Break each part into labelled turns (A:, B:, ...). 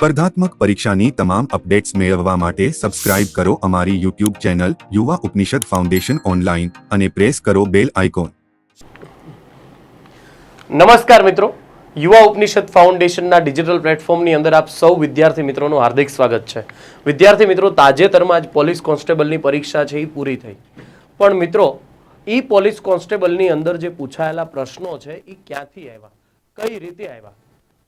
A: સ્પર્ધાત્મક પરીક્ષાની તમામ અપડેટ્સ મેળવવા માટે સબસ્ક્રાઇબ કરો અમારી YouTube channel Yuva Upanishad foundation online અને પ્રેસ કરો બેલ આઇકોન.
B: નમસ્કાર મિત્રો. યુવા ઉપનિષદ ફાઉન્ડેશનના ડિજિટલ પ્લેટફોર્મની અંદર આપ સૌ વિદ્યાર્થી મિત્રોનું હાર્દિક સ્વાગત છે. વિદ્યાર્થી મિત્રો, તાજેતરમાં જ પોલીસ કોન્સ્ટેબલની પરીક્ષા છે એ પૂરી થઈ. પણ મિત્રો એ પોલીસ કોન્સ્ટેબલની અંદર જે પૂછાયેલા પ્રશ્નો છે એ ક્યાંથી આવ્યા? કઈ રીતે આવ્યા?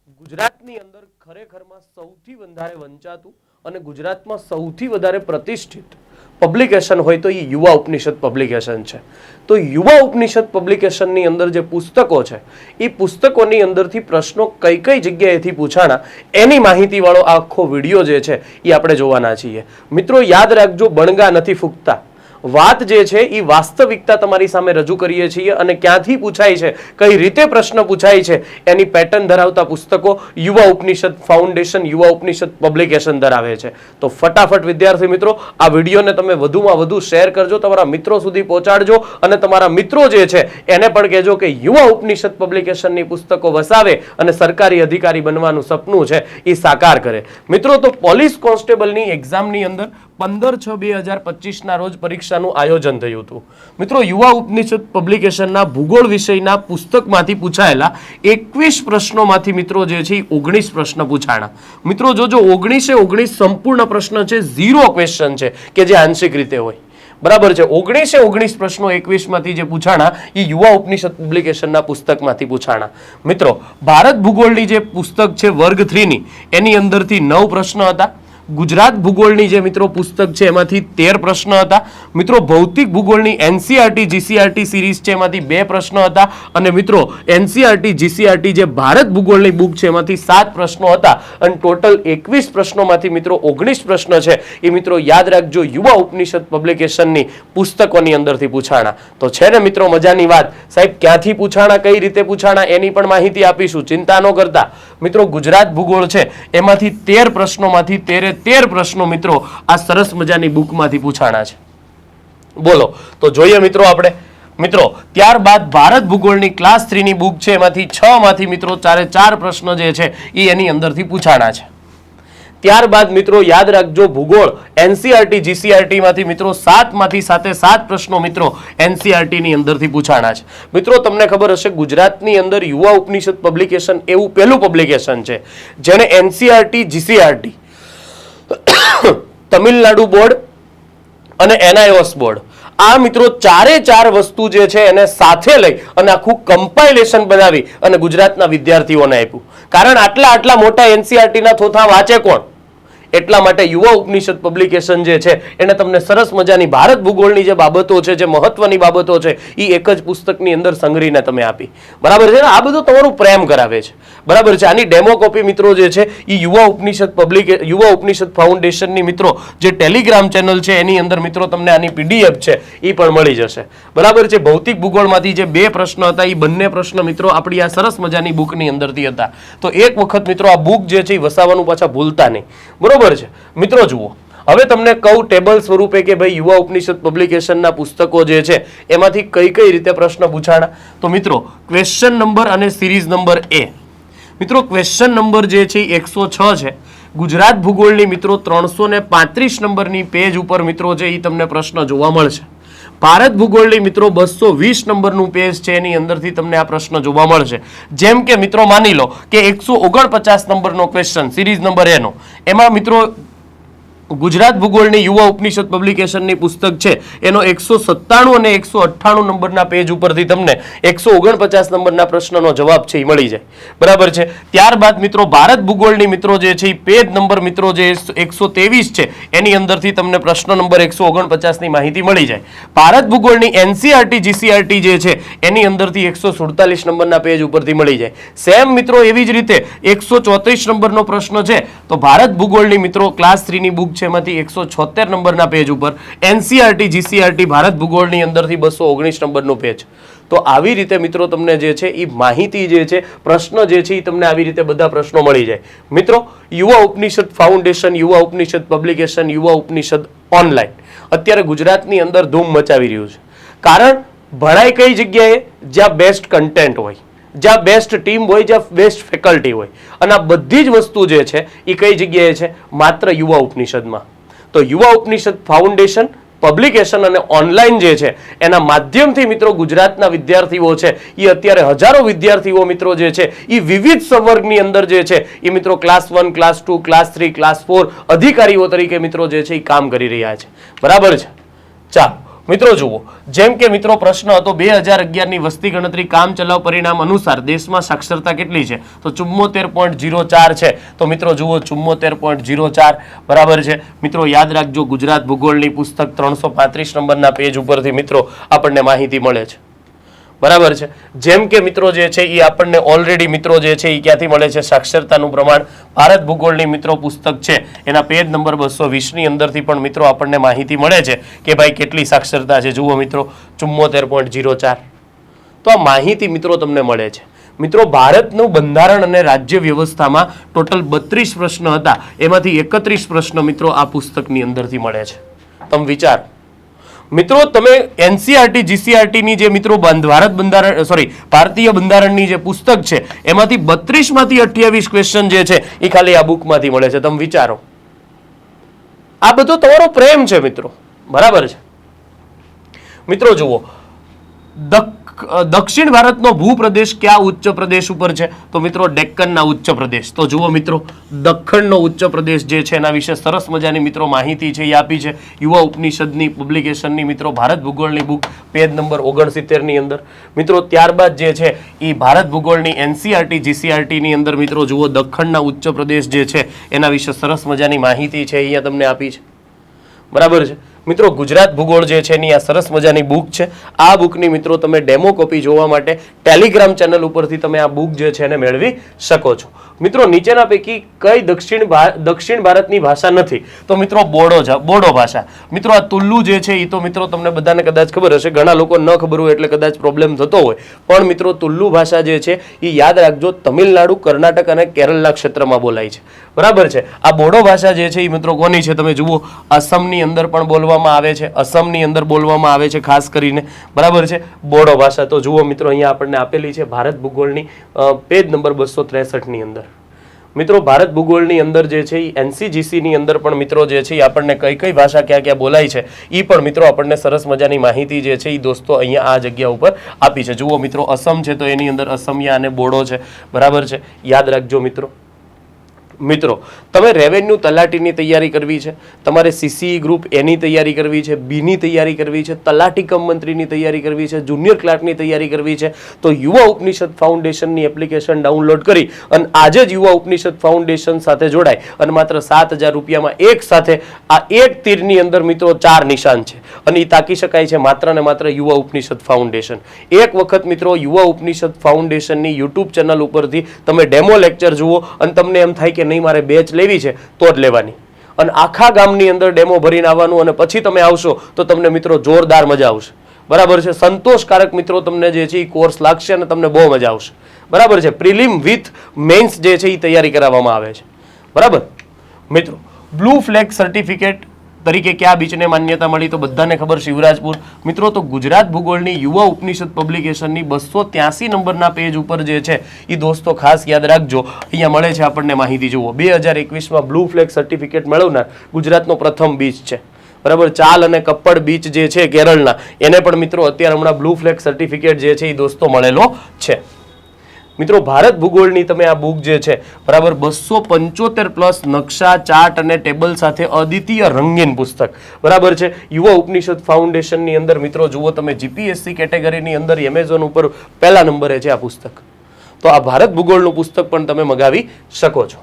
B: ગુજરાતની અંદર ખરેખરમાં સૌથી વધારે વંચાતું અને ગુજરાતમાં સૌથી વધારે પ્રતિષ્ઠિત પબ્લિકેશન હોય તો એ યુવા ઉપનિષદ પબ્લિકેશન છે. તો યુવા ઉપનિષદ પબ્લિકેશનની અંદર જે પુસ્તકો છે, એ પુસ્તકોની અંદરથી પ્રશ્નો કઈ કઈ જગ્યાએથી પૂછાણા, એની માહિતીવાળો આખો વીડિયો જે છે એ આપણે જોવાના છીએ. મિત્રો, યાદ રાખજો, બણગા નથી ફૂકતા. વાત જે છે એ વાસ્તવિકતા તમારી સામે રજૂ કરીએ છીએ અને ક્યાંથી પૂછાય છે, કઈ રીતે પ્રશ્ન પૂછાય છે, એની પેટર્ન ધરાવતા પુસ્તકો યુવા ઉપનિષદ ફાઉન્ડેશન યુવા ઉપનિષદ પબ્લિકેશન ધરાવે છે. તો ફટાફટ વિદ્યાર્થી મિત્રો, આ વિડીયોને તમે વધુમાં વધુ શેર કરજો, તમારા મિત્રો સુધી પહોંચાડજો અને તમારા મિત્રો જે છે, એને પણ કહેજો કે યુવા ઉપનિષદ પબ્લિકેશનની પુસ્તકો વસાવે અને સરકારી અધિકારી બનવાનું સપનું છે એ સાકાર કરે. મિત્રો, તો પોલીસ કોન્સ્ટેબલની એક્ઝામની અંદર પંદર છ બે હજાર પચીસના રોજ પરીક્ષાનું આયોજન થયું હતું. મિત્રો, યુવા ઉપનિષદ પબ્લિકેશનના ભૂગોળ વિષયના પુસ્તકમાંથી પૂછાયેલા એકવીસ પ્રશ્નોમાંથી મિત્રો જે છે ઓગણીસ પ્રશ્ન પૂછાણા. મિત્રો જોજો ઓગણીસે ઓગણીસ સંપૂર્ણ પ્રશ્ન છે, ઝીરો ક્વેશ્ચન છે કે જે આંશિક રીતે હોય. બરાબર છે? ઓગણીસે ઓગણીસ પ્રશ્નો એકવીસમાંથી જે પૂછાણા, એ યુવા ઉપનિષદ પબ્લિકેશનના પુસ્તકમાંથી પૂછાણા. મિત્રો, ભારત ભૂગોળની જે પુસ્તક છે વર્ગ થ્રીની, એની અંદરથી નવ પ્રશ્ન હતા. ગુજરાત ભૂગોળની જે મિત્રો પુસ્તક છે, એમાંથી તેર પ્રશ્ન હતા. મિત્રો, ભૌતિક ભૂગોળની એનસીઆરટી જીસીઆરટી સિરીઝ છે, એમાંથી બે પ્રશ્ન હતા. અને મિત્રો એનસીઆરટી જીસીઆરટી જે ભારત ભૂગોળની બુક છે, એમાંથી સાત પ્રશ્નો હતા. અને ટોટલ એકવીસ પ્રશ્નોમાંથી મિત્રો ઓગણીસ પ્રશ્ન છે. એ મિત્રો યાદ રાખજો, યુવા ઉપનિષદ પબ્લિકેશનની પુસ્તકોની અંદરથી પૂછાણા. તો છે ને મિત્રો મજાની વાત. સાહેબ, ક્યાંથી પૂછાણા, કઈ રીતે પૂછાણા, એની પણ માહિતી આપીશું. ચિંતા ન કરતા. મિત્રો, ગુજરાત ભૂગોળ છે, એમાંથી તેર પ્રશ્નોમાંથી તેરે તેર પ્રશ્નો મિત્રો આ સરસ મજાની બુકમાંથી પૂછાણા છે. બોલો, તો જોઈએ મિત્રો આપણે. મિત્રો, ત્યારબાદ ભારત ભૂગોળની ક્લાસ થ્રીની બુક છે, એમાંથી છ માંથી મિત્રો ચારે ચાર પ્રશ્નો જે છે એ એની અંદરથી પૂછાણા છે. ત્યારબાદ મિત્રો યાદ રાખજો ભૂગોળ એનસીઆરટી જીસીઆરટી માંથી મિત્રો સાતમાંથી સાથે સાત પ્રશ્નો મિત્રો એનસીઆરટીની અંદરથી પૂછાણા છે. મિત્રો, તમને ખબર હશે ગુજરાતની અંદર યુવા ઉપનિષદ પબ્લિકેશન એવું પહેલું પબ્લિકેશન છે, જેણે એનસીઆરટી જીસીઆરટી તમિલનાડુ બોર્ડ અને એનઆઈઓસ બોર્ડ. આ મિત્રો ચારે ચાર વસ્તુ જે છે એને સાથે લઈ અને આખું કમ્પાઇલેશન બનાવી અને ગુજરાતના વિદ્યાર્થીઓને આપ્યું. કારણ આટલા આટલા મોટા એનસીઆરટીના થોથા વાંચે કોણ? એટલા માટે યુવા ઉપનિષદ પબ્લિકેશન જે છે, એને તમને સરસ મજાની ભારત ભૂગોળની જે બાબતો છે, જે મહત્વની બાબતો છે એ એક જ પુસ્તકની અંદર સંગ્રહીને તમે આપી. બરાબર છે આ બધું તમારું પ્રેમ કરાવે છે. બરાબર છે? આની ડેમો કોપી મિત્રો જે છે એ યુવા ઉપનિષદ પબ્લિક યુવા ઉપનિષદ ફાઉન્ડેશનની મિત્રો જે ટેલિગ્રામ ચેનલ છે, એની અંદર મિત્રો તમને આની પીડીએફ છે એ પણ મળી જશે. બરાબર છે? ભૌતિક ભૂગોળમાંથી જે બે પ્રશ્ન હતા એ બંને પ્રશ્ન મિત્રો આપણી આ સરસ મજાની બુકની અંદરથી હતા. તો એક વખત મિત્રો આ બુક જે છે એ વસાવવાનું પાછા ભૂલતા નહીં. બરોબર? છે. મિત્રો જુઓ, હવે તમને કહું ટેબલ સ્વરૂપે કે ભાઈ યુવા ઉપનિષદ પબ્લિકેશનના પુસ્તકો જે છે, એમાંથી કઈ કઈ રીતે પ્રશ્ન પૂછાણા? તો મિત્રો ક્વેશ્ચન નંબર અને સિરીઝ નંબર એ મિત્રો ક્વેશ્ચન નંબર જે છે એકસો છ છે. ગુજરાત ભૂગોળની મિત્રો ત્રણસો ને પાંત્રીસ નંબરની પેજ ઉપર મિત્રો છે એ તમને પ્રશ્ન જોવા મળશે. ભારત ભૂગોળની મિત્રો બસો વીસ નંબરનું પેજ છે, એની અંદરથી તમને આ પ્રશ્ન જોવા મળશે. જેમ કે મિત્રો માની લો કે એકસો ઓગણપચાસ નંબરનો ક્વેશ્ચન સિરીઝ નંબર એનો. એમાં મિત્રો ગુજરાત ભૂગોળની યુવા ઉપનિષદ પબ્લિકેશનની પુસ્તક છે. એનો એકસો સત્તાણું અને એકસો અઠ્ઠાણું નંબરના પેજ ઉપરથી તમને એકસો ઓગણપચાસ નંબરના પ્રશ્નનો જવાબ છે એ મળી જાય. બરાબર છે? ત્યારબાદ મિત્રો, ભારત ભૂગોળની મિત્રો જે છે એ પેજ નંબર મિત્રો જે એકસો ત્રેવીસ છે, એની અંદરથી તમને પ્રશ્ન નંબર એકસો ઓગણપચાસની માહિતી મળી જાય. ભારત ભૂગોળની એનસીઆરટી, જીસીઆરટી જે છે, એની અંદરથી એકસો સુડતાલીસ નંબરના પેજ ઉપરથી મળી જાય. સેમ મિત્રો, એવી જ રીતે એકસો ચોત્રીસ નંબરનો પ્રશ્ન છે, તો ભારત ભૂગોળની મિત્રો ક્લાસ થ્રીની બુક છે એમાંથી એકસો છોતેર નંબરના પેજ ઉપર એનસીઆરટી, જીસીઆરટી, ભારત ભૂગોળની અંદરથી બસો ઓગણીસ નંબરનું પેજ તો આવી રીતે મિત્રો તમને જે છે એ માહિતી જે છે, પ્રશ્ન જે છે એ તમને આવી રીતે બધા પ્રશ્નો મળી જાય. મિત્રો, યુવા ઉપનિષદ ફાઉન્ડેશન, યુવા ઉપનિષદ પબ્લિકેશન, યુવા ઉપનિષદ ઓનલાઈન. અત્યારે ગુજરાતની અંદર ધૂમ મચાવી રહ્યું છે. કારણ ભણાય કઈ જગ્યાએ? જ્યાં બેસ્ટ કન્ટેન્ટ હોય. જ્યાં બેસ્ટ ટીમ હોય, જ્યાં બેસ્ટ ફેકલ્ટી હોય. અને આ બધી જ વસ્તુ જે છે એ કઈ જગ્યાએ છે? માત્ર યુવા ઉપનિષદમાં. તો યુવા ઉપનિષદ ફાઉન્ડેશન પબ્લિકેશન અને ઓનલાઈન જે છે, એના માધ્યમથી મિત્રો ગુજરાતના વિદ્યાર્થીઓ છે એ અત્યારે હજારો વિદ્યાર્થીઓ મિત્રો જે છે એ વિવિધ સંવર્ગની અંદર જે છે એ મિત્રો class one class two class three class four અધિકારીઓ તરીકે મિત્રો જે છે એ કામ કરી રહ્યા છે. બરાબર છે? ચાલો મિત્રો જુઓ, જેમ કે મિત્રો પ્રશ્ન હતો બે હજાર અગિયારની વસ્તી ગણતરી કામ ચલાવ પરિણામ અનુસાર દેશમાં સાક્ષરતા કેટલી છે? તો ચુમ્મોતેર પોઈન્ટ જીરો ચાર છે. તો મિત્રો જુઓ, ચુમ્મોતેર પોઈન્ટ જીરો ચાર બરાબર છે. મિત્રો યાદ રાખજો, ગુજરાત ભૂગોળની પુસ્તક ત્રણસો પાંત્રીસ નંબરના પેજ ઉપરથી મિત્રો આપણને માહિતી મળે છે. બરાબર છે. જેમ કે મિત્રો જે છે એ આપણને ઓલરેડી મિત્રો જે છે એ ક્યાંથી મળે છે? સાક્ષરતાનું પ્રમાણ ભારત ભૂગોળની મિત્રો પુસ્તક છે. એના પેજ નંબર બસો વીસની અંદરથી પણ મિત્રો આપણને માહિતી મળે છે કે ભાઈ કેટલી સાક્ષરતા છે. જુઓ મિત્રો, ચુમ્મોતેર પોઈન્ટ જીરો ચાર. તો આ માહિતી મિત્રો તમને મળે છે. મિત્રો, ભારતનું બંધારણ અને રાજ્ય વ્યવસ્થામાં ટોટલ બત્રીસ પ્રશ્ન હતા. એમાંથી એકત્રીસ પ્રશ્ન મિત્રો આ પુસ્તકની અંદરથી મળે છે. તમે વિચાર. મિત્રો, તમે એનસીઆરટી, જીસીઆરટીની જે મિત્રો ભારત બંધારણ સોરી ભારતીય બંધારણની જે પુસ્તક છે, એમાંથી બત્રીસમાંથી અઠ્યાવીસ ક્વેશ્ચન જે છે, એ ખાલી આ બુકમાંથી મળે છે. તમે વિચારો. આ બધો તમારો પ્રેમ છે, મિત્રો. બરાબર છે? મિત્રો, જુઓ. દક- દક્ષિણ ભારતનો ભૂપ્રદેશ કયા ઉચ્ચ પ્રદેશ ઉપર છે? તો મિત્રો ડેક્કનના ઉચ્ચ પ્રદેશ. તો જુઓ મિત્રો, દખ્ખણનો ઉચ્ચ પ્રદેશ જે છે એના વિશે સરસ મજાની મિત્રો માહિતી છે, એ આપી છે યુવા ઉપનિષદની પબ્લિકેશનની મિત્રો ભારત ભૂગોળની બુક પેજ નંબર ઓગણસિત્તેરની અંદર. મિત્રો ત્યારબાદ જે છે એ ભારત ભૂગોળની એનસીઆરટી, જીસીઆરટીની અંદર મિત્રો જુઓ દખ્ખણના ઉચ્ચ પ્રદેશ જે છે એના વિશે સરસ મજાની માહિતી છે અહીંયા તમને આપી છે. બરાબર છે? મિત્રો, ગુજરાત ભૂગોળ જે છે એની આ સરસ મજાની બુક છે. આ બુકની મિત્રો, તમે ડેમો કોપી જોવા માટે ટેલિગ્રામ ચેનલ ઉપરથી તમે આ બુક જે છે એને મેળવી શકો છો. મિત્રો, નીચેના પૈકી કઈ દક્ષિણ દક્ષિણ ભારતની ભાષા નથી, તો મિત્રો, બોડો બોડો ભાષા. મિત્રો, આ તુલ્લુ જે છે એ તો મિત્રો, તમને બધાને કદાચ ખબર હશે, ઘણા લોકો ન ખબર હોય એટલે કદાચ પ્રોબ્લેમ થતો હોય. પણ મિત્રો, તુલ્લુ ભાષા જે છે એ યાદ રાખજો, તમિલનાડુ, કર્ણાટક અને કેરળના ક્ષેત્રમાં બોલાય છે. બરાબર છે? આ બોડો ભાષા જે છે એ મિત્રો, કોની છે? તમે જુઓ, આસામની અંદર પણ બોલવામાં આવે છે, અસમની અંદર બોલવામાં આવે છે, ખાસ કરીને. બરાબર છે? બોડો ભાષા તો જુઓ મિત્રો, અહીંયા આપણને આપેલી છે, ભારત ભૂગોળની પેજ નંબર બસો ત્રેસઠની અંદર. મિત્રો, ભારત ભૂગોળની અંદર જે છે એ એનસીજીસીની અંદર પણ મિત્રો જે છે એ આપણને કઈ કઈ ભાષા ક્યાં ક્યાં બોલાય છે એ પણ મિત્રો આપણને સરસ મજાની માહિતી જે છે એ દોસ્તો અહીંયા આ જગ્યા ઉપર આપી છે. જુઓ મિત્રો, અસમ છે તો એની અંદર અસમિયા અને બોડો છે. બરાબર છે? યાદ રાખજો મિત્રો. મિત્રો, તમે રેવન્યુ તલાટીની તૈયારી કરવી છે, તમારે સીસી ગ્રુપ એની તૈયારી કરવી છે બીની તૈયારી કરવી છે, તલાટી કમ મંત્રીની તૈયારી કરવી છે જુનિયર ક્લાર્કની તૈયારી કરવી છે, તો યુવા ઉપનિષદ ફાઉન્ડેશનની એપ્લિકેશન ડાઉનલોડ કરી અને આજે જ યુવા ઉપનિષદ ફાઉન્ડેશન સાથે જોડાય અને માત્ર સાત હજાર રૂપિયામાં એક સાથે આ એક તીરની અંદર મિત્રો ચાર નિશાન છે. અને એ તાકી શકાય છે માત્ર ને માત્ર યુવા ઉપનિષદ ફાઉન્ડેશન. એક વખત મિત્રો યુવા ઉપનિષદ ફાઉન્ડેશનની યુટ્યુબ ચેનલ ઉપરથી તમે ડેમો લેક્ચર જુઓ અને તમને એમ થાય કે નહીં, મારે બેચ લેવી છે, તો જ લેવાની. અને આખા ગામની અંદર ડેમો ભરીને આવવાનું અને પછી તમે આવશો તો તમને મિત્રો જોરદાર મજા આવશે. બરાબર છે? સંતોષકારક મિત્રો તમને જે છે એ કોર્સ લાગશે અને તમને બહુ મજા આવશે. બરાબર છે? પ્રિલિમ વિથ મેન્સ જે છે એ તૈયારી કરાવવામાં આવે છે. બરાબર? મિત્રો, બ્લુ ફ્લેગ સર્ટિફિકેટ તરીકે કયા બીચને માન્યતા મળી તો બધાને ખબર શિવરાજપુર. મિત્રો, તો ગુજરાત ભૂગોળની યુવા ઉપનિષદ પબ્લિકેશનની બસો ત્યાસી નંબરના પેજ ઉપર જે છે એ દોસ્તો ખાસ યાદ રાખજો. અહીંયા મળે છે આપણને માહિતી. જુઓ, બે હજાર એકવીસમાં બ્લુ ફ્લેગ સર્ટિફિકેટ મેળવનાર ગુજરાતનો પ્રથમ બીચ છે. બરાબર, ચાલ અને કપ્પડ બીચ જે છે કેરળના, એને પણ મિત્રો, અત્યારે હમણાં બ્લુ ફ્લેગ સર્ટિફિકેટ જે છે એ દોસ્તો મળેલો છે. મિત્રો, ભારત ભૂગોળની તમે આ બુક જે છે, બરાબર બસો પંચોતેર પ્લસ નકશા, ચાર્ટ અને ટેબલ સાથે અદ્વિતીય રંગીન પુસ્તક. બરાબર છે? યુવા ઉપનિષદ ફાઉન્ડેશનની અંદર, મિત્રો, જુઓ તમે જીપીએસસી કેટેગરીની અંદર એમેઝોન ઉપર પહેલા નંબરે છે આ પુસ્તક. તો આ ભારત ભૂગોળનું પુસ્તક પણ તમે મગાવી શકો છો.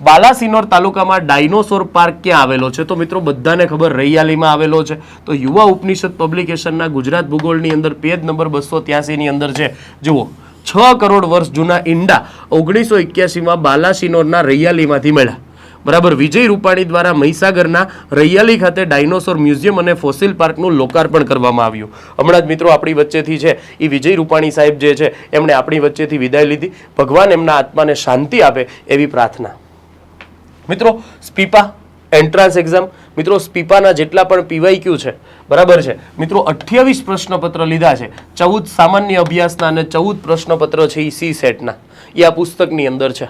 B: બાલાસિનોર તાલુકામાં ડાયનોસોર પાર્ક ક્યાં આવેલો છે? તો મિત્રો, બધાને ખબર, રૈયાલીમાં આવેલો છે. તો યુવા ઉપનિષદ પબ્લિકેશનના ગુજરાત ભૂગોળની અંદર, પેજ નંબર બસો ત્યાસીની અંદર છે. જુઓ છ કરોડ વર્ષ જૂના ઈંડા ઓગણીસો એક્યાસીમાં બાલાસિનોરના રૈયાલીમાંથી મળ્યા. બરાબર, વિજય રૂપાણી દ્વારા મહીસાગરના રૈયાલી ખાતે ડાયનોસોર મ્યુઝિયમ અને ફોસિલ પાર્કનું લોકાર્પણ કરવામાં આવ્યું. હમણાં જ મિત્રો આપણી વચ્ચેથી છે એ વિજય રૂપાણી સાહેબ જે છે, એમણે આપણી વચ્ચેથી વિદાય લીધી. ભગવાન એમના આત્માને શાંતિ આપે એવી પ્રાર્થના. મિત્રો, સ્પીપા એન્ટ્રાન્સ એક્ઝામ મિત્રો, સ્પીપાના જેટલા પણ પીવાઈક્યુ છે? બરાબર છે? મિત્રો, અઠ્યાવીસ પ્રશ્નપત્ર લીધા છે. ચૌદ સામાન્ય અભ્યાસના અને ચૌદ પ્રશ્નપત્ર છે એ સી સેટના. એ આ પુસ્તકની અંદર છે.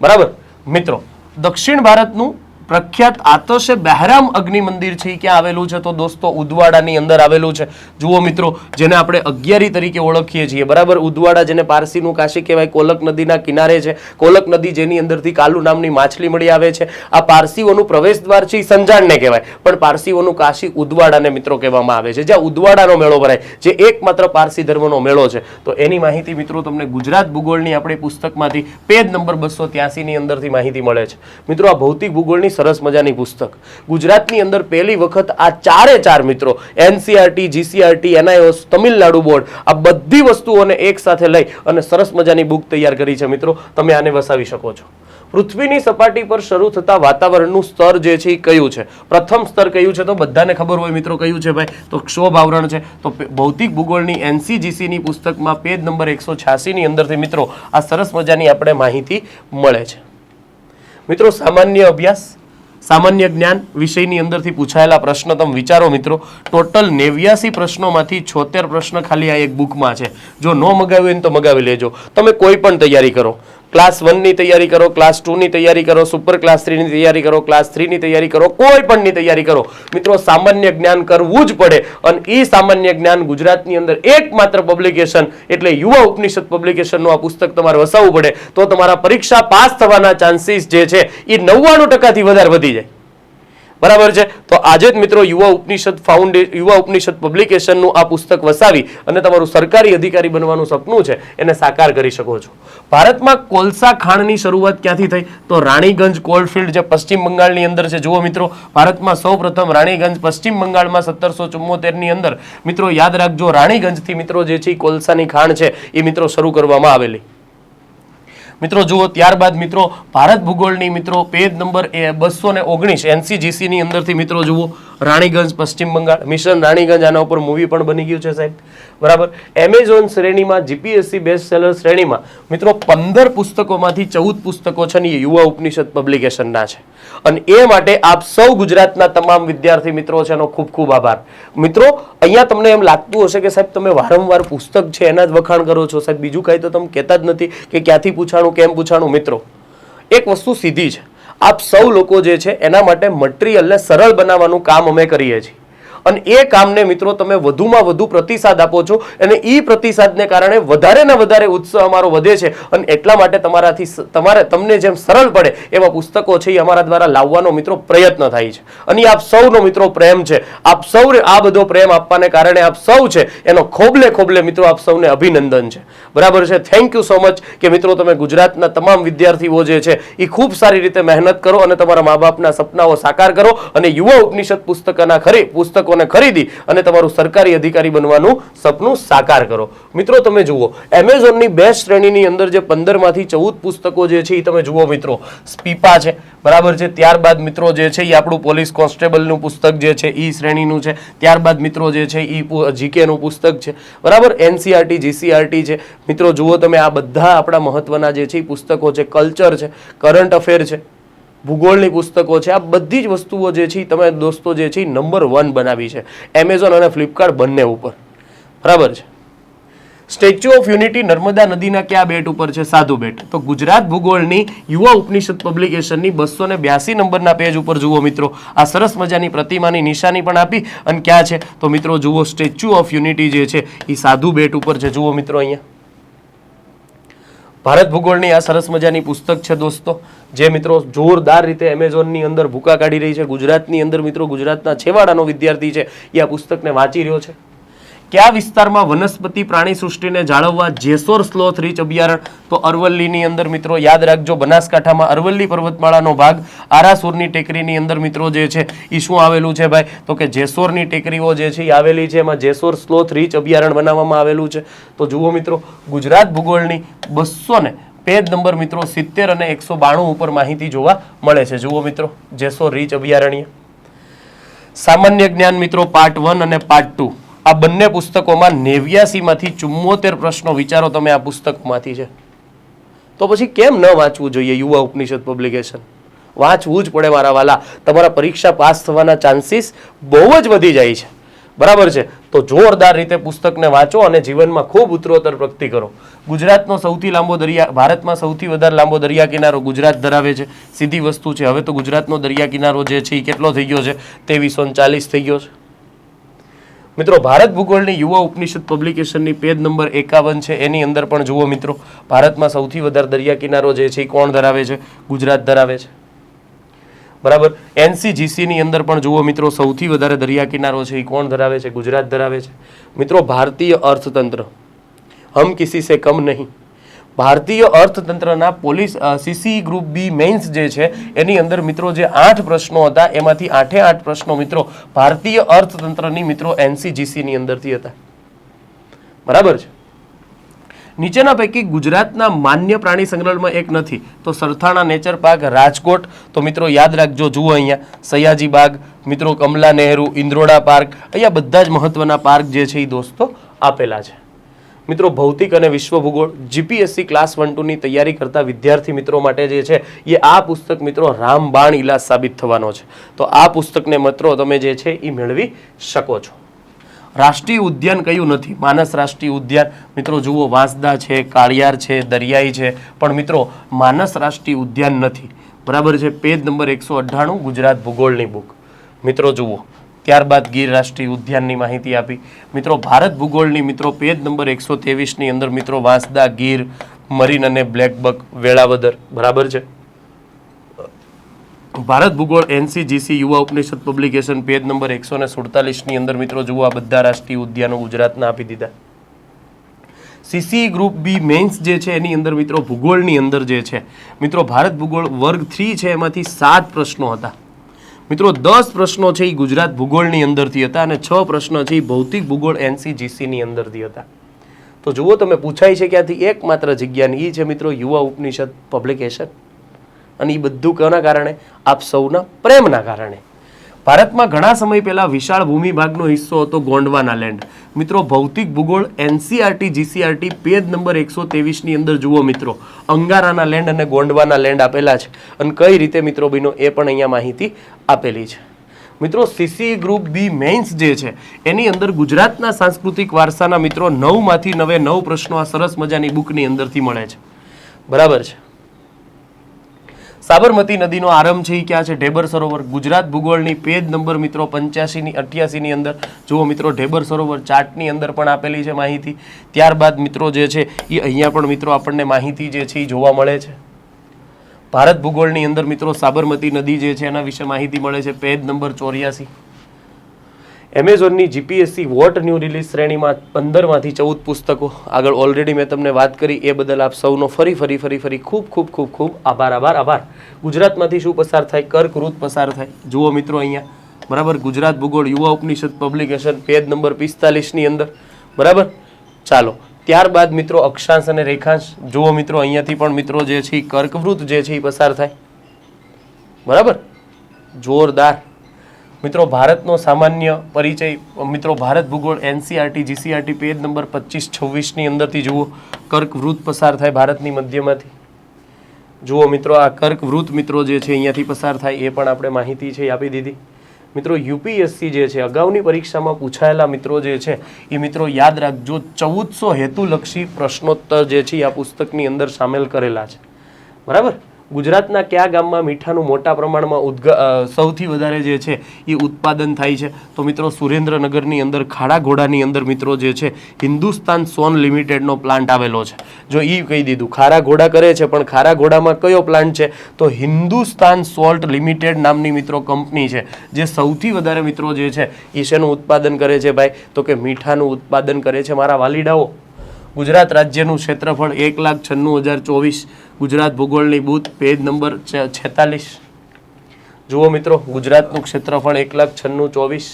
B: બરાબર? મિત્રો, દક્ષિણ ભારતનું પ્રખ્યાત આતશે બહેરામ અગ્નિ મંદિર છે ક્યાં આવેલું છે? તો દોસ્તો, ઉદવાડાની અંદર આવેલું છે. જુઓ મિત્રો, જેને આપણે અગિયારી તરીકે ઓળખીએ છીએ. બરાબર, ઉદવાડા જેને પારસીનું કાશી કહેવાય, કોલક નદીના કિનારે છે. કોલક નદી જેની અંદરથી કાલુ નામની માછલી મળી આવે છે. આ પારસીઓનું પ્રવેશ દ્વાર છે સંજાણને કહેવાય. પણ પારસીઓનું કાશી ઉદવાડાને મિત્રો કહેવામાં આવે છે. જ્યાં ઉદવાડાનો મેળો ભરાય, જે એકમાત્ર પારસી ધર્મનો મેળો છે. તો એની માહિતી મિત્રો તમને ગુજરાત ભૂગોળની આપણી પુસ્તકમાંથી, પેજ નંબર બસો ત્યાસીની અંદરથી માહિતી મળે છે. મિત્રો, આ ભૌતિક ભૂગોળની સરસ મજાની પુસ્તક. ગુજરાતની અંદર પહેલી વખત આ ચારે ચાર મિત્રો NCERT GCERT NIOS Tamil Nadu board, આ બધી વસ્તુઓને એક સાથે લઈ અને સરસ મજાની બુક તૈયાર કરી છે મિત્રો. તમે આને વસાવી શકો છો. પૃથ્વીની સપાટી પર શરૂ થતા વાતાવરણનું સ્તર જે છે એ કયું છે? પ્રથમ સ્તર કયું છે તો બધાને ખબર હોય મિત્રો કયું છે ભાઈ? તો ક્ષોભ આવરણ છે. તો ભૌતિક ભૂગોળની એનસીજીસીની પુસ્તકમાં પેજ નંબર એકસો છ્યાસીની અંદરથી મિત્રો આ સરસ મજાની આપણે માહિતી મળે છે. મિત્રો, સામાન્ય અભ્યાસ સામાન્ય જ્ઞાન વિષયની અંદરથી પૂછાયેલા પ્રશ્ન તમે વિચારો મિત્રો. ટોટલ નેવ્યાસી પ્રશ્નોમાંથી છોતેર પ્રશ્ન ખાલી આ એક બુકમાં છે. જો ન મગાવ્યું હોય તો મગાવી લેજો. તમે કોઈ પણ તૈયારી કરો. ક્લાસ વનની તૈયારી કરો ક્લાસ ટુની તૈયારી કરો સુપર ક્લાસ થ્રીની તૈયારી કરો ક્લાસ થ્રીની તૈયારી કરો, કોઈ પણની તૈયારી કરો. મિત્રો, સામાન્ય જ્ઞાન કરવું જ પડે અને એ સામાન્ય જ્ઞાન ગુજરાતની અંદર એકમાત્ર પબ્લિકેશન એટલે યુવા ઉપનિષદ પબ્લિકેશનનું આ પુસ્તક તમારે વસાવવું પડે. તો તમારા પરીક્ષા પાસ થવાના ચાન્સીસ જે છે એ નવ્વાણું ટકાથી વધારે વધી જાય. બરાબર છે? તો આજે જ મિત્રો યુવા ઉપનિષદ ફાઉન્ડે યુવા ઉપનિષદ પબ્લિકેશનનું આ પુસ્તક વસાવી અને તમારું સરકારી અધિકારી બનવાનું સપનું છે, એને સાકાર કરી શકો છો. ભારતમાં કોલસા ખાણની શરૂઆત ક્યાંથી થઈ? તો રાણીગંજ કોલફિલ્ડ જે પશ્ચિમ બંગાળની અંદર છે, જુઓ મિત્રો, ભારતમાં સૌપ્રથમ રાણીગંજ પશ્ચિમ બંગાળમાં સત્તરસો ચુમ્મોતેરની અંદર. મિત્રો, યાદ રાખજો, રાણીગંજથી મિત્રો જે છે કોલસાની ખાણ છે એ મિત્રો શરૂ કરવામાં આવેલી. મિત્રો, જુઓ, ત્યારબાદ મિત્રો, ભારત ભૂગોળની મિત્રો, પેજ નંબર એ બસો ને ઓગણીસ એનસીજીસી ની અંદરથી મિત્રો, જુઓ, રાણીગંજ, પશ્ચિમ બંગાળ, મિશન રાણીગંજ આના ઉપર મૂવી પણ બની ગયું છે સાહેબ. બરાબર? એમેઝોન શ્રેણીમાં જીપીએસસી બેસ્ટ સેલર શ્રેણીમાં, મિત્રો, પંદર પુસ્તકોમાંથી ચૌદ પુસ્તકો છે ને એ યુવા ઉપનિષદ પબ્લિકેશનના છે. અને એ માટે આપ સૌ ગુજરાતના તમામ વિદ્યાર્થી મિત્રો છે એનો ખૂબ ખૂબ આભાર. મિત્રો, અહીંયા તમને એમ લાગતું હશે કે સાહેબ તમે વારંવાર પુસ્તક છે એના જ વખાણ કરો છો. સાહેબ, બીજું કાંઈ તો તમે કહેતા જ નથી કે ક્યાંથી પૂછાણું, કેમ પૂછાણું? મિત્રો, એક વસ્તુ સીધી છે. આપ સૌ લોકો જે છે એના માટે મટીરિયલને સરળ બનાવવાનું કામ અમે કરીએ છીએ. અને એ કામને મિત્રો તમે વધુમાં વધુ પ્રતિસાદ આપો છો અને એ પ્રતિસાદને કારણે વધારે ને વધારે ઉત્સાહ અમારો વધે છે. અને એટલા માટે તમારાથી તમારે તમને જેમ સરળ પડે એવા પુસ્તકો છે એ અમારા દ્વારા લાવવાનો મિત્રો પ્રયત્ન થાય છે. અને આપ સૌનો મિત્રો પ્રેમ છે. આપ સૌ આ બધો પ્રેમ આપવાને કારણે આપ સૌ છે એનો ખોબલે ખોબલે મિત્રો આપ સૌને અભિનંદન છે. બરાબર છે? થેન્ક યુ સો મચ કે મિત્રો તમે ગુજરાતના તમામ વિદ્યાર્થીઓ જે છે એ ખૂબ સારી રીતે મહેનત કરો અને તમારા મા બાપના સપનાઓ સાકાર કરો અને યુવા ઉપનિષદ પુસ્તકના ખરી પુસ્તકોને ખરીદી અને તમારું સરકારી અધિકારી બનવાનું સપનું સાકાર કરો. મિત્રો, તમે જુઓ એમેઝોનની બેસ્ટ શ્રેણીની અંદર જે પંદરમાંથી ચૌદ પુસ્તકો જે છે એ તમે જુઓ મિત્રો. સ્પીપા છે, બરાબર છે? ત્યારબાદ મિત્રો જે છે એ આપણું પોલીસ કોન્સ્ટેબલનું પુસ્તક જે છે એ શ્રેણીનું છે. ત્યારબાદ મિત્રો જે છે એ જીકેનું પુસ્તક છે. બરાબર? એનસીઆરટી, જીસીઆરટી છે. મિત્રો, જુઓ તમે આ બધા આપણા મહત્વના જે છે એ પુસ્તકો છે. કલ્ચર છે, કરંટ અફેર છે. ભૂગોળની પુસ્તકો છે. આ બધી જ વસ્તુઓ જે છે તમે દોસ્તો જે છે નંબર વન બનાવી છે. એમેઝોન અને ફ્લિપકાર્ટ બંને ઉપર. બરાબર છે? સ્ટેચ્યુ ઓફ યુનિટી નર્મદા નદીના કયા બેટ ઉપર છે? સાધુ બેટ. તો ગુજરાત ભૂગોળની યુવા ઉપનિષદ પબ્લિકેશનની બસો ને બ્યાસી નંબરના પેજ ઉપર જુઓ મિત્રો. આ સરસ મજાની પ્રતિમાની નિશાની પણ આપી અને ક્યાં છે? તો મિત્રો જુઓ સ્ટેચ્યુ ઓફ યુનિટી જે છે એ સાધુ બેટ ઉપર છે. જુઓ મિત્રો અહીંયા. ભારત ભૂગોળની આ સરસ મજાની પુસ્તક છે દોસ્તો, જે મિત્રો જોરદાર રીતે એમેઝોનની અંદર ભૂકા કાઢી રહી છે. ગુજરાતની અંદર મિત્રો ગુજરાતના છેવાડાનો વિદ્યાર્થી છે. એ આ પુસ્તકને વાંચી રહ્યો છે. કયા વિસ્તારમાં વનસ્પતિ પ્રાણી સૃષ્ટિને જાળવવા જેસોર સ્લોથ રીચ અભયારણ? તો અરવલ્લીની અંદર મિત્રો યાદ રાખજો, બનાસકાંઠામાં અરવલ્લી પર્વતમાળાનો ભાગ, આરાસુરની ટેકરીની અંદર મિત્રો જે છે એ શું આવેલું છે ભાઈ? તો કે જેસોરની ટેકરીઓ જે છે એ આવેલી છે, એમાં જેસોર સ્લોથ રીચ અભયારણ બનાવવામાં આવેલું છે. તો જુઓ મિત્રો, ગુજરાત ભૂગોળની બસો ને પેજ નંબર મિત્રો સિત્તેર અને એકસો બાણું ઉપર માહિતી જોવા મળે છે. જુઓ મિત્રો, જેસોર રીચ અભયારણ્ય. સામાન્ય જ્ઞાન મિત્રો પાર્ટ વન અને પાર્ટ ટુ. આ બંને પુસ્તકોમાં નેવ્યાસીમાંથી ચુમ્મોતેર પ્રશ્નો વિચારો તમે આ પુસ્તકમાંથી છે. તો પછી કેમ ન વાંચવું જોઈએ યુવા ઉપનિષદ પબ્લિકેશન વાંચવું જ પડે મારા વાલા. તમારા પરીક્ષા પાસ થવાના ચાન્સીસ બહુ જ વધી જાય છે. બરાબર છે? તો જોરદાર રીતે પુસ્તકને વાંચો અને જીવનમાં ખૂબ ઉત્તરોત્તર પ્રગતિ કરો. ગુજરાતનો સૌથી લાંબો દરિયા, ભારતમાં સૌથી વધારે લાંબો દરિયા કિનારો ગુજરાત ધરાવે છે. સીધી વસ્તુ છે. હવે તો ગુજરાતનો દરિયા કિનારો જે છે એ કેટલો થઈ ગયો છે? તેવીસો ચાલીસ થઈ ગયો છે. મિત્રો, ભારત ભૂગોળની યુવા ઉપનિષદ પબ્લિકેશનની પેજ નંબર એકાવન છે. એની અંદર પણ જુઓ મિત્રો, ભારતમાં સૌથી વધારે દરિયા કિનારો જે છે એ કોણ ધરાવે છે? ગુજરાત ધરાવે છે. બરાબર? એનસીજીસીની અંદર પણ જુઓ મિત્રો, સૌથી વધારે દરિયા કિનારો છે એ કોણ ધરાવે છે? ગુજરાત ધરાવે છે. મિત્રો, ભારતીય અર્થતંત્ર હમ કિસી સે કમ નહીં. ભારતીય અર્થતંત્રના police CC group B mains જે છે, એની અંદર મિત્રો જે આઠ પ્રશ્નો હતા, એમાંથી આઠે આઠ પ્રશ્નો મિત્રો ભારતીય અર્થતંત્રની મિત્રો એનસીજીસીની અંદરથી હતા. બરાબર છે? નીચેના પૈકી ગુજરાતના માન્ય પ્રાણી સંગ્રહાલયમાં એક નથી, તો સરથાણા નેચર પાર્ક રાજકોટ, તો મિત્રો યાદ રાખજો, જુઓ અહીંયા સયાજી બાગ મિત્રો કમલા નહેરુ ઇન્દ્રોડા પાર્ક અહીંયા બધા જ મહત્વના પાર્ક જે છે એ દોસ્તો આપેલા છે. મિત્રો, ભૌતિક અને વિશ્વ ભૂગોળ જીપીએસસી ક્લાસ વન ટુની તૈયારી કરતા વિદ્યાર્થી મિત્રો માટે જે છે, એ આ પુસ્તક મિત્રો રામબાણ ઇલાજ સાબિત થવાનો છે. તો આ પુસ્તકને મિત્રો તમે જે છે, એ મેળવી શકો છો. રાષ્ટ્રીય ઉદ્યાન કયું નથી? માનસ રાષ્ટ્રીય ઉદ્યાન. મિત્રો, જુઓ, વાંસદા છે, કાળિયાર છે, દરિયાઈ છે. પણ મિત્રો, માનસ રાષ્ટ્રીય ઉદ્યાન નથી. બરાબર છે? પેજ નંબર એકસો અઠ્ઠાણું ગુજરાત ભૂગોળની બુક મિત્રો, જુઓ. ત્યારબાદ ગીર રાષ્ટ્રીય ઉદ્યાનની માહિતી આપી. મિત્રો, ભારત ભૂગોળની મિત્રો, પેજ નંબર એકસો ત્રેવીસની અંદર મિત્રો, વાંસદા, ગીર, મરીન અને બ્લેકબક વેળાવદર. બરાબર છે? ભારત ભૂગોળ એનસીજીસી યુવા ઉપનિષદ પબ્લિકેશન પેજ નંબર એકસો ને સુડતાલીસની અંદર મિત્રો, જુઓ આ બધા રાષ્ટ્રીય ઉદ્યાનો ગુજરાતના આપી દીધા. સીસી ગ્રુપ બી મેન્સ જે છે, એની અંદર મિત્રો, ભૂગોળની અંદર જે છે, મિત્રો, ભારત ભૂગોળ વર્ગ થ્રી છે, એમાંથી સાત પ્રશ્નો હતા. મિત્રો, દસ પ્રશ્નો છે એ ગુજરાત ભૂગોળની અંદરથી હતા અને છ પ્રશ્નો છે એ ભૌતિક ભૂગોળ એનસીજીસીની અંદરથી હતા. તો જુઓ તમે, પૂછાય છે ક્યાંથી? એકમાત્ર જગ્યાની. એ છે મિત્રો, યુવા ઉપનિષદ પબ્લિકેશન અને એ બધું કોના કારણે? આપ સૌના પ્રેમના કારણે. ભારતમાં ઘણા સમય પહેલા વિશાળ ભૂમિ ભાગનો હિસ્સો હતો ગોંડવાના લેન્ડ મિત્રો, ભૌતિક ભૂગોળ, એનસીઆરટી, જીસીઆરટી, પેજ નંબર એકસો ત્રેવીસની અંદર જુઓ મિત્રો. અંગારાના લેન્ડ અને ગોંડવાના લેન્ડ આપેલા છે. અને કઈ રીતે મિત્રો બીનો એ પણ અહીંયા માહિતી આપેલી છે. મિત્રો, સીસી ગ્રુપ બી મેઇન્સ જે છે, એની અંદર ગુજરાતના સાંસ્કૃતિક વારસાના મિત્રો નવમાંથી નવે નવ પ્રશ્નો આ સરસ મજાની બુકની અંદરથી મળે છે. બરાબર છે. સાબરમતી નદીનો આરંભ છે એ ક્યાં છે. ઢેબર સરોવર ગુજરાત ભૂગોળની પેજ નંબર મિત્રો પંચ્યાસીની અઠ્યાસીની અંદર. જુઓ મિત્રો, ઢેબર સરોવર ચાર્ટની અંદર પણ આપેલી છે માહિતી. ત્યારબાદ મિત્રો જે છે, એ અહીંયા પણ મિત્રો આપણને માહિતી જે છે, એ જોવા મળે છે. ભારત ભૂગોળની અંદર મિત્રો સાબરમતી નદી જે છે, એના વિશે માહિતી મળે છે. પેજ નંબર ચોર્યાસી. એમેઝોનની જીપીએસસી વોટ ન્યૂ રિલીઝ શ્રેણીમાં પંદરમાંથી ચૌદ પુસ્તકો. આગળ ઓલરેડી મેં તમને વાત કરી, એ બદલ આપ સૌનો ફરી ફરી ફરી ફરી ખૂબ ખૂબ ખૂબ ખૂબ આભાર આભાર આભાર. ગુજરાતમાંથી શું પસાર થાય? કર્કવૃત પસાર થાય. જુઓ મિત્રો અહીંયા. બરાબર? ગુજરાત ભૂગોળ Yuva Upanishad publication page number પિસ્તાલીસની અંદર. બરાબર? ચાલો. ત્યારબાદ મિત્રો અક્ષાંશ અને રેખાંશ. જુઓ મિત્રો અહીંયાથી પણ મિત્રો જે છે એ કર્કવૃત જે છે એ પસાર થાય. બરાબર? જોરદાર. મિત્રો, ભારતનો સામાન્ય પરિચય, મિત્રો, ભારત ભૂગોળ એનસીઆરટી જીસીઆરટી પેજ નંબર પચીસ છવ્વીસની અંદરથી જુઓ. કર્કવૃત પસાર થાય ભારતની મધ્યમાંથી. જુઓ મિત્રો, આ કર્કવૃત મિત્રો જે છે, અહીંયાથી પસાર થાય, એ પણ આપણે માહિતી છે આપી દીધી. મિત્રો યુપીએસસી જે છે, અગાઉની પરીક્ષામાં પૂછાયેલા મિત્રો જે છે, એ મિત્રો યાદ રાખજો, ચૌદસો હેતુલક્ષી પ્રશ્નોત્તર જે છે આ પુસ્તકની અંદર સામેલ કરેલા છે. બરાબર? ગુજરાતના કયા ગામમાં મીઠાનું મોટા પ્રમાણમાં ઉદ્ગ સૌથી વધારે જે છે એ ઉત્પાદન થાય છે? તો મિત્રો, સુરેન્દ્રનગરની અંદર ખાડા ઘોડાની અંદર મિત્રો જે છે, હિન્દુસ્તાન સોન લિમિટેડનો પ્લાન્ટ આવેલો છે. જો એ કહી દીધું ખારા ઘોડા કરે છે, પણ ખારા ઘોડામાં કયો પ્લાન્ટ છે? તો હિન્દુસ્તાન સોલ્ટ લિમિટેડ નામની મિત્રો કંપની છે, જે સૌથી વધારે મિત્રો જે છે, એ શેનું ઉત્પાદન કરે છે ભાઈ? તો કે મીઠાનું ઉત્પાદન કરે છે મારા વાલીડાઓ. ગુજરાત રાજ્યનું ક્ષેત્રફળ એક લાખ છન્નું હજાર ચોવીસ ગુજરાત ભૂગોળની બુથ પેજ નંબર છેતાલીસ. જુઓ મિત્રો, ગુજરાતનું ક્ષેત્રફળ એક લાખ છન્નું ચોવીસ.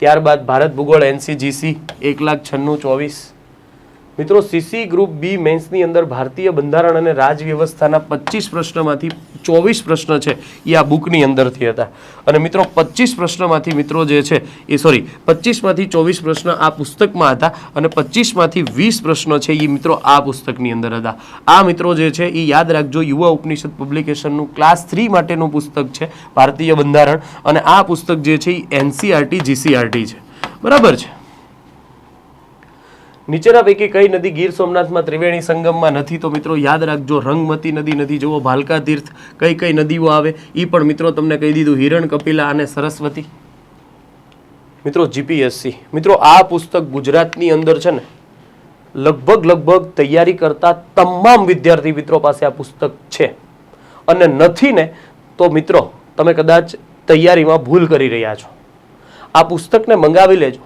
B: ત્યારબાદ ભારત ભૂગોળ એનસીજીસી એક લાખ છન્નું ચોવીસ. મિત્રો સીસી ગ્રુપ બી મેન્સની અંદર ભારતીય બંધારણ અને રાજ વ્યવસ્થાના પચીસ પ્રશ્નમાંથી ચોવીસ પ્રશ્ન છે એ આ બુકની અંદરથી હતા. અને મિત્રો, પચીસ પ્રશ્નમાંથી મિત્રો જે છે, એ સોરી પચીસમાંથી ચોવીસ પ્રશ્ન આ પુસ્તકમાં હતા અને પચીસમાંથી વીસ પ્રશ્નો છે એ મિત્રો આ પુસ્તકની અંદર હતા. આ મિત્રો જે છે, એ યાદ રાખજો, યુવા ઉપનિષદ પબ્લિકેશનનું ક્લાસ થ્રી માટેનું પુસ્તક છે, ભારતીય બંધારણ. અને આ પુસ્તક જે છે, એ એનસીઆરટી જીસીઆરટી છે. બરાબર છે? નીચેના પૈકી કઈ નદી ગીર સોમનાથમાં ત્રિવેણી સંગમમાં નથી તો મિત્રો યાદ રાખજો, રંગમતી નદી નદી જુઓ, ભાલકા તીર્થ, કઈ કઈ નદીઓ આવે એ પણ મિત્રો તમને કહી દીધું, હિરણ, કપિલા અને સરસ્વતી. મિત્રો જીપીએસસી મિત્રો આ પુસ્તક ગુજરાતની અંદર છે ને, લગભગ લગભગ તૈયારી કરતા તમામ વિદ્યાર્થી મિત્રો પાસે આ પુસ્તક છે. અને નથી ને, તો મિત્રો તમે કદાચ તૈયારીમાં ભૂલ કરી રહ્યા છો. આ પુસ્તકને મંગાવી લેજો.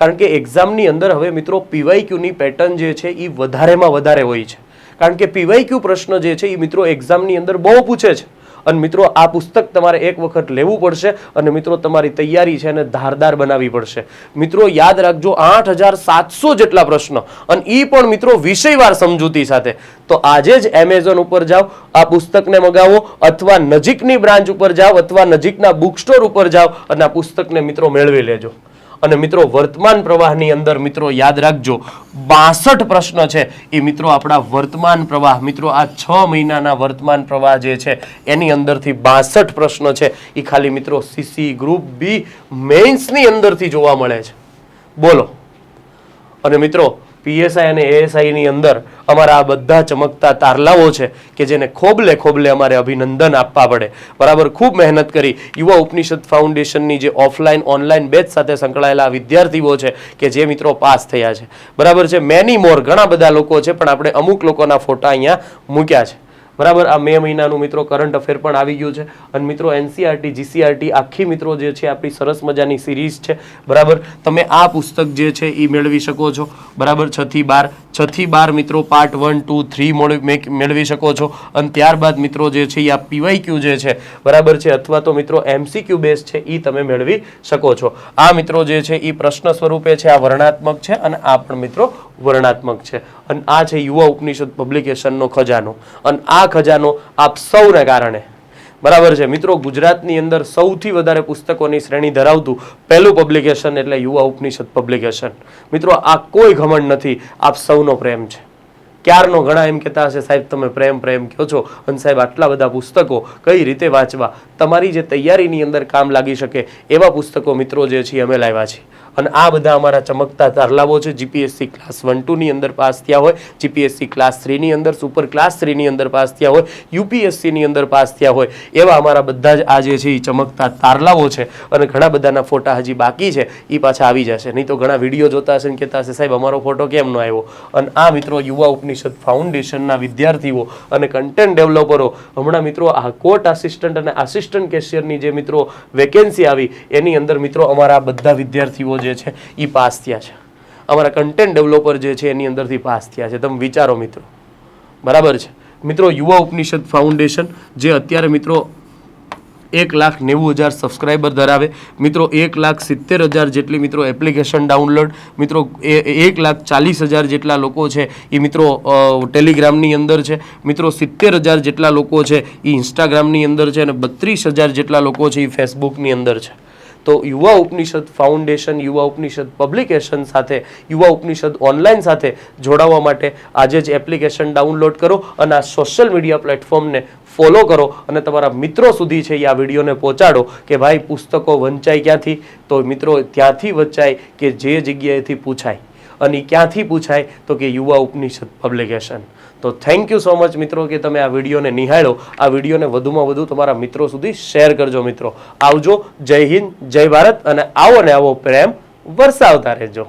B: કારણ કે એક્ઝામની અંદર હવે મિત્રો પીવાયક્યુની પેટર્ન જે છે એ વધારેમાં વધારે હોય છે. કારણ કે પીવાયક્યુ પ્રશ્ન જે છે એ મિત્રો એક્ઝામની અંદર બહુ પૂછે છે. અને મિત્રો આ પુસ્તક તમારે એક વખત લેવું પડશે અને મિત્રો તમારી તૈયારી છે એને ધારદાર બનાવવી પડશે. મિત્રો યાદ રાખજો આઠ હજાર સાતસો જેટલા પ્રશ્નો. અને એ પણ મિત્રો વિષયવાર સમજૂતી સાથે. તો આજે જ એમેઝોન ઉપર જાઓ, આ પુસ્તકને મગાવો, અથવા નજીકની બ્રાન્ચ ઉપર જાઓ, અથવા નજીકના બુક સ્ટોર ઉપર જાઓ અને આ પુસ્તકને મિત્રો મેળવી લેજો. અને મિત્રો, વર્તમાન પ્રવાહની અંદર મિત્રો યાદ રાખજો, બાસઠ પ્રશ્ન છે. એ મિત્રો આપણા વર્તમાન પ્રવાહ, મિત્રો આ છ મહિનાના વર્તમાન પ્રવાહ જે છે, એની અંદરથી બાસઠ પ્રશ્ન છે. એ ખાલી મિત્રો સીસી ગ્રુપ બી મેન્સની અંદરથી જોવા મળે છે. બોલો. અને મિત્રો પીએસઆઈ અને એએસઆઈ ની અંદર અમારા આ બધા ચમકતા તારલાઓ છે કે જેને ખોબલે ખોબલે અમારે અભિનંદન આપવા પડે. બરાબર, ખૂબ મહેનત કરી. યુવા ઉપનિષદ ફાઉન્ડેશનની જે ઓફલાઈન, ઓનલાઈન બેચ સાથે સંકળાયેલા વિદ્યાર્થીઓ છે કે જે મિત્રો પાસ થયા છે. બરાબર છે, મેની મોર ઘણા બધા લોકો છે, પણ આપણે અમુક લોકોના ફોટા અહીંયા મૂક્યા છે. બરાબર? આ મે મહિનાનું મિત્રો કરંટ અફેર પણ આવી ગયું છે. અને મિત્રો એનસીઆરટી જીસીઆરટી આખી મિત્રો જે છે, આપણી સરસ મજાની સિરીઝ છે. બરાબર? તમે આ પુસ્તક જે છે એ મેળવી શકો છો. બરાબર? છ થી બાર છ થી બાર મિત્રો પાર્ટ વન ટુ થ્રી મેળવી શકો છો. અને ત્યારબાદ મિત્રો જે છે એ આ પીવાયક્યુ જે છે, બરાબર છે? અથવા તો મિત્રો એમસીક્યુ બેઝ છે એ તમે મેળવી શકો છો. આ મિત્રો જે છે એ પ્રશ્ન સ્વરૂપે છે, આ વર્ણાત્મક છે અને આ પણ મિત્રો વર્ણાત્મક છે. અને આ છે યુવા ઉપનિષદ પબ્લિકેશનનો ખજાનો. અને આ ખજાનો આપ સૌને કારણે બરાબર છે. મિત્રો, ગુજરાતની અંદર સૌથી વધારે પુસ્તકોની શ્રેણી ધરાવતું પહેલું પબ્લિકેશન એટલે યુવા ઉપનિષદ પબ્લિકેશન મિત્રો, આ કોઈ ઘમંડ નથી. આપ સૌનો પ્રેમ છે. ક્યારનો ઘણા એમ કહેતા હશે, સાહેબ, તમે પ્રેમ પ્રેમ કહો છો. અને સાહેબ, આટલા બધા પુસ્તકો કઈ રીતે વાંચવા? તમારી જે તૈયારીની અંદર કામ લાગી શકે એવા પુસ્તકો મિત્રો જે છે, અમે લાવ્યા છીએ. અને આ બધા અમારા ચમકતા તારલાવો છે. જીપીએસસી ક્લાસ વન ટુની અંદર પાસ થયા હોય જીપીએસસી ક્લાસ થ્રીની અંદર સુપર ક્લાસ થ્રીની અંદર પાસ થયા હોય યુપીએસસીની અંદર પાસ થયા હોય, એવા અમારા બધા જ આ જે છે એ ચમકતા તારલાવો છે. અને ઘણા બધાના ફોટા હજી બાકી છે એ પાછા આવી જશે. નહીં તો ઘણા વીડિયો જોતા હશે ને કહેતા હશે, સાહેબ, અમારો ફોટો કેમ ન આવ્યો? અને આ મિત્રો યુવા ઉપનિષદ ફાઉન્ડેશનના વિદ્યાર્થીઓ અને કન્ટેન્ટ ડેવલપરો હમણાં મિત્રો આ કોર્ટ આસિસ્ટન્ટ અને આસિસ્ટન્ટ કેશિયરની જે મિત્રો વેકેન્સી આવી, એની અંદર મિત્રો અમારા બધા વિદ્યાર્થીઓ જે છે એ પાસ થયા છે. અમારા કન્ટેન્ટ ડેવલપર જે છે, એની અંદરથી પાસ થયા છે. તમે વિચારો મિત્રો. બરાબર છે? મિત્રો, યુવા ઉપનિષદ ફાઉન્ડેશન જે અત્યારે મિત્રો એક લાખ નેવું હજાર સબસ્ક્રાઈબર ધરાવે, મિત્રો, એક લાખ સિત્તેર હજાર જેટલી મિત્રો એપ્લિકેશન ડાઉનલોડ મિત્રો એક લાખ ચાલીસ હજાર જેટલા લોકો છે એ મિત્રો ટેલિગ્રામની અંદર છે. મિત્રો, સિત્તેર હજાર જેટલા લોકો છે એ ઇન્સ્ટાગ્રામની અંદર છે અને બત્રીસ હજાર જેટલા લોકો છે એ ફેસબુકની અંદર છે. તો યુવા ઉપનિષદ ફાઉન્ડેશન, યુવા ઉપનિષદ પબ્લિકેશન સાથે, યુવા ઉપનિષદ ઓનલાઈન સાથે જોડાવા માટે આજે જ એપ્લિકેશન ડાઉનલોડ કરો અને આ સોશિયલ મીડિયા પ્લેટફોર્મને ફોલો કરો અને તમારા મિત્રો સુધી છે એ આ વિડીયોને પહોંચાડો કે ભાઈ પુસ્તકો વંચાય ક્યાંથી? તો મિત્રો, ત્યાંથી વંચાય કે જે જગ્યાએથી પૂછાય. અને ક્યાંથી પૂછાય? તો કે યુવા ઉપનિષદ પબ્લિકેશન તો થેન્ક યુ સો મચ મિત્રો કે તમે આ વિડીયોને નિહાળો આ વિડીયોને વધુમાં વધુ તમારા મિત્રો સુધી શેર કરજો મિત્રો. આવજો. જય હિન્દ, જય ભારત અને આવો ને આવો પ્રેમ વરસાવતા રહેજો.